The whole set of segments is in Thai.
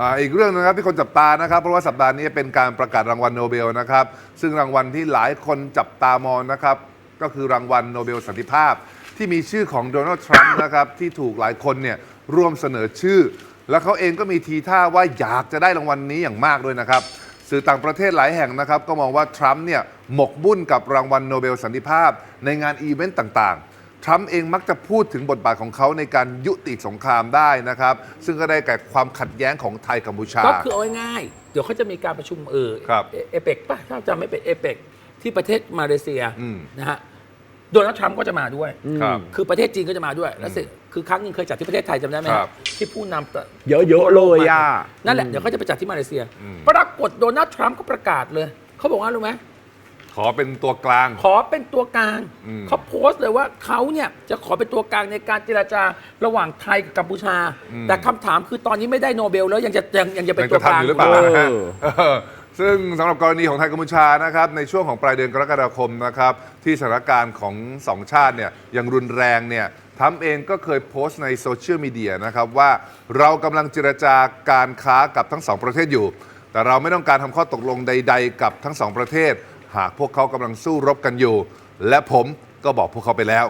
อ่าอีกเรื่องนึงนะครับที่คนจับตานะครับ เพราะว่าสัปดาห์นี้เป็นการประกาศรางวัลโนเบลนะครับ ซึ่งรางวัลที่หลายคนจับตามองนะครับ ก็คือรางวัลโนเบลสันติภาพ ที่มีชื่อของโดนัลด์ทรัมป์นะครับ ที่ถูกหลายคนเนี่ยร่วมเสนอชื่อ แล้วเขาเองก็มีทีท่าว่าอยากจะได้รางวัลนี้อย่างมากด้วยนะครับ สื่อต่างประเทศหลายแห่งนะครับ ก็มองว่าทรัมป์เนี่ยหมกบุ่นกับรางวัลโนเบลสันติภาพ ในงานอีเวนต์ต่างๆ ทรัมป์เองมักจะพูดถึงบทบาทของเขาในการยุติสงครามได้นะครับ ซึ่งก็ได้แก่ความขัดแย้งของไทยกัมพูชา ก็คือเอาง่ายๆเดี๋ยวเขาจะมีการประชุมเออครับเอเปกป่ะถ้าจำไม่เป็นเอเปกที่ประเทศมาเลเซียอืม นะฮะโดนัลด์ทรัมป์ก็จะมาด้วย ครับ คือประเทศจีนก็จะมาด้วยแล้วสิคือครั้งหนึงเคยจัดที่ประเทศไทยจำได้ไหมครับที่ผู้นำประเยอะๆเลยอะนั่นแหละเดี๋ยวเขาจะไปจัดที่มาเลเซียอืม ปรากฏโดนัลด์ทรัมป์ก็ประกาศเลยเขาบอกว่ารู้ไหม ขอเป็นตัวกลาง ขอเป็นตัวกลาง อืมเขาโพสต์เลยว่าเขาเนี่ยจะขอเป็นตัวกลางในการเจรจาระหว่างไทยกับกัมพูชาแต่คำถามคือตอนนี้ไม่ได้โนเบลแล้วยังจะยังยังจะเป็นยังตัวจะกลางทำอยู่หรือเปล่าเออนะฮะเออซึ่งสำหรับกรณีของไทยกัมพูชานะครับในช่วงของปลายเดือนกรกฎาคมนะครับที่สถานการณ์ของสองชาติเนี่ยยังรุนแรงเนี่ยทรัมป์เองก็เคยโพสต์ในโซเชียลมีเดียนะครับว่าเรากำลังเจรจาการค้ากับทั้งสองประเทศอยู่ แต่เราไม่ต้องการทำข้อตกลงใด ๆ กับทั้งสองประเทศ หากพวกเขากำลังสู้รบกันอยู่ และผมก็บอกพวกเขาไปแล้ว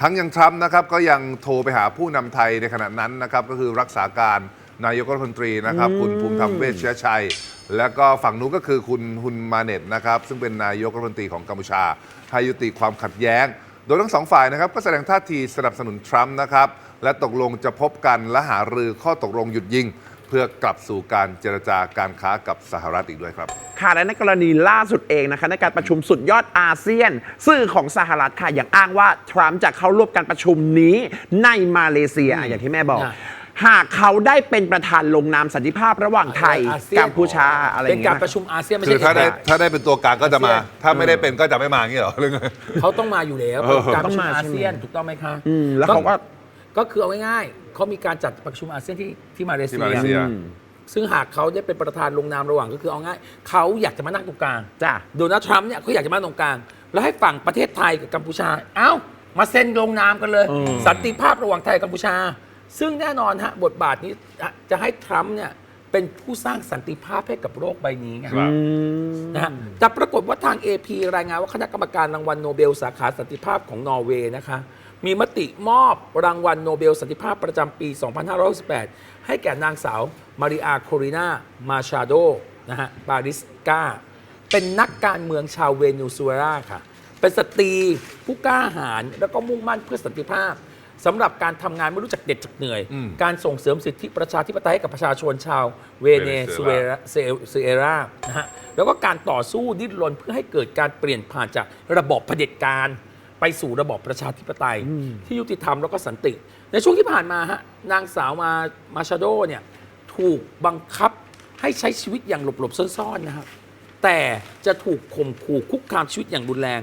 ทั้งยังทรัมป์นะครับก็ยังโทรไปหาผู้นำไทยในขณะนั้นนะครับก็คือรักษาการนายกรัฐมนตรีนะครับ คุณภูมิธรรมเวชเชื้อชัย แล้วก็ฝั่งนู้นก็คือคุณฮุนมาเน็ตนะครับซึ่งเป็นนายกรัฐมนตรีของกัมพูชาให้ยุติความขัดแย้ง โดยทั้งสองฝ่ายนะครับก็แสดงท่าทีสนับสนุนทรัมป์นะครับและตกลงจะพบกันและหารือข้อตกลงหยุดยิง เพื่อกลับสู่การเจรจาการค้ากับสหรัฐอีกด้วยครับ ค่ะและในกรณีล่าสุดเองนะคะในการประชุมสุดยอดอาเซียน สื่อของสหรัฐค่ะอย่างอ้างว่า ทรัมป์จะเข้าร่วมการประชุมนี้ในมาเลเซียอะอย่างที่แม่บอกอะหากเขาได้เป็นประธานลงนามสันติภาพระหว่างไทยอาเซียน กัมพูชาอะไรอเป็นย่างกาเงี้รประยชุมอาเซียนไม่คืใช่อถ้าได้เอกถ้าได้เป็นตัวกลางก็จะมาอาเซียนถ้าไม่ได้เป็นก็จะไม่มาอย่างนี้เหรอหรือไงเขาต้องมาอยู่แล้วเออ การประชุมต้องมาอาใช่ไหมเซียนถูกต้องไหมคะอืมแล้วเขาก็ ก็คือเอาง่ายๆเขามีการจัดประชุมอาเซียนที่ที่มาเลที่เซีมาเลเซียอืมซึ่งหากเขาได้เป็นประธานลงนามระหว่างก็คือเอาง่ายเขาอยากจะมานั่งตรงกลาง จ้ะ โดนัลด์ทรัมป์เนี่ยเขาอยากจะมาตรงกลาง แล้วให้ฝั่งประเทศไทยกับกัมพูชา เอ้า มาเซ็นลงนามกันเลย อืม สันติภาพระหว่างไทยกับกัมพูชา ซึ่งแน่นอนฮะบทบาทนี้จะให้ทรัมป์เนี่ยเป็นผู้สร้างสันติภาพให้กับโลกใบนี้ไง ครับนะฮะแต่ปรากฏว่าทาง AP รายงานว่าคณะกรรมการรางวัลโนเบลสาขาสันติภาพของนอร์เวย์นะคะ มีมติมอบรางวัลโนเบลสันติภาพประจำปี 2568 ให้แก่นางสาวมาริอาโครินามาชาโดนะฮะบาริสกาเป็นนักการเมืองชาวเวเนซุเอลาค่ะ เป็นสตรีผู้กล้าหาญแล้วก็มุ่งมั่นเพื่อสันติภาพสำหรับการทำงานไม่รู้จักเด็ดจักเหนื่อยอืมการส่งเสริมสิทธิประชาธิปไตยให้กับประชาชนชาวเวเนซุเอลาเซเซเอรานะฮะแล้วก็การต่อสู้ดิ้นรนเพื่อให้เกิดการเปลี่ยนผ่านจากระบอบเผด็จการ ไปสู่ระบอบประชาธิปไตย ที่ยุติธรรมแล้วก็สันติ ในช่วงที่ผ่านมาฮะนางสาวมามาชาโดเนี่ยถูกบังคับให้ใช้ชีวิตอย่างหลบๆซ่อนๆนะครับแต่จะถูกข่มขู่คุกคามชีวิตอย่างรุนแรง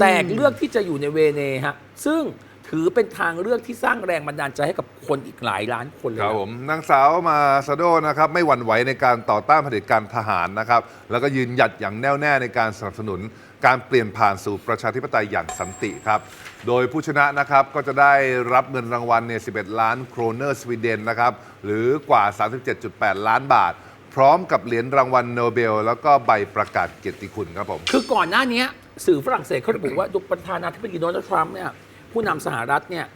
แต่เลือกที่จะอยู่ในเวเนฮะซึ่งถือเป็นทางเลือกที่สร้างแรงบันดาลใจให้กับคนอีกหลายล้านคนเลยครับนะผมนางสาวมาซาโดนะครับไม่หวั่นไหวในการต่อต้านเผด็จการทหารนะครับแล้วก็ยืนหยัดอย่างแน่วแน่ในการสนับสนุน การเปลี่ยนผ่านสู่ประชาธิปไตยอย่างสันติครับ โดยผู้ชนะนะครับก็จะได้รับเงินรางวัลเนี่ย 11 ล้านโครเนอร์สวีเดนนะครับ หรือกว่า 37.8 ล้านบาท พร้อมกับเหรียญรางวัลโนเบล แล้วก็ใบประกาศเกียรติคุณครับผม คือก่อนหน้านี้สื่อฝรั่งเศสเขาระบุว่าดุประธานาธิบดีโดนัลด์ทรัมป์เนี่ยผู้นำสหรัฐเนี่ย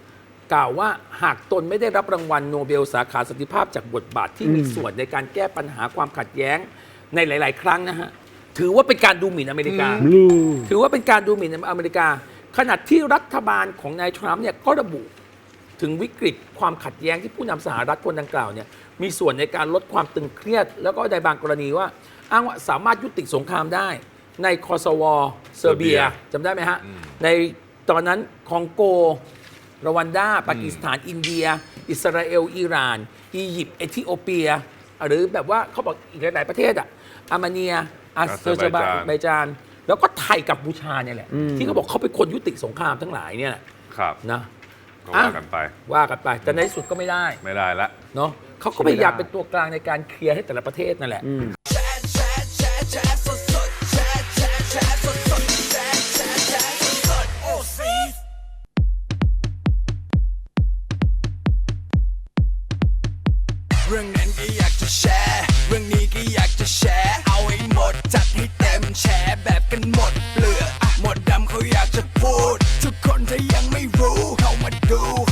กล่าวว่าหากตนไม่ได้รับรางวัลโนเบลสาขาสันติภาพจากบทบาทที่มีส่วนในการแก้ปัญหาความขัดแย้งในหลาย ๆ ครั้งนะฮะ ถือว่าเป็นการดูหมิ่นอเมริกา ถือว่าเป็นการดูหมิ่นอเมริกา ขณะที่รัฐบาลของนายทรัมป์เนี่ยก็ระบุถึงวิกฤตความขัดแย้งที่ผู้นำสหรัฐคนดังกล่าวเนี่ยมีส่วนในการลดความตึงเครียด แล้วก็ในบางกรณีว่า อ้างว่าสามารถยุติสงครามได้ ในคอสวอเซอร์เบียเซอร์เบียจำได้ไหมฮะ ในตอนนั้นคองโกรวันดาปากีสถานอินเดีย อิสราเอล อิหร่าน อียิปต์เอธิโอเปีย หรือแบบว่าเขาบอกอีกหลาย ๆ ประเทศอะอาร์เมเนีย อาเซอร์บาอาเซอร์ไบจานไบจาน แล้วก็ไทยกับบูชาเนี่ยแหละ ที่เขาบอกเขาเป็นคนยุติสงครามทั้งหลายเนี่ยแหละครับนะก็ว่ากันไปว่ากันไปแต่ในที่สุดก็ไม่ได้ไม่ได้ละเนาะเขาก็พยายามเป็นตัวกลางในการเคลียร์ให้แต่ละประเทศนั่นแหละเรื่องนั้นก็อยากจะแชร์ร์ ด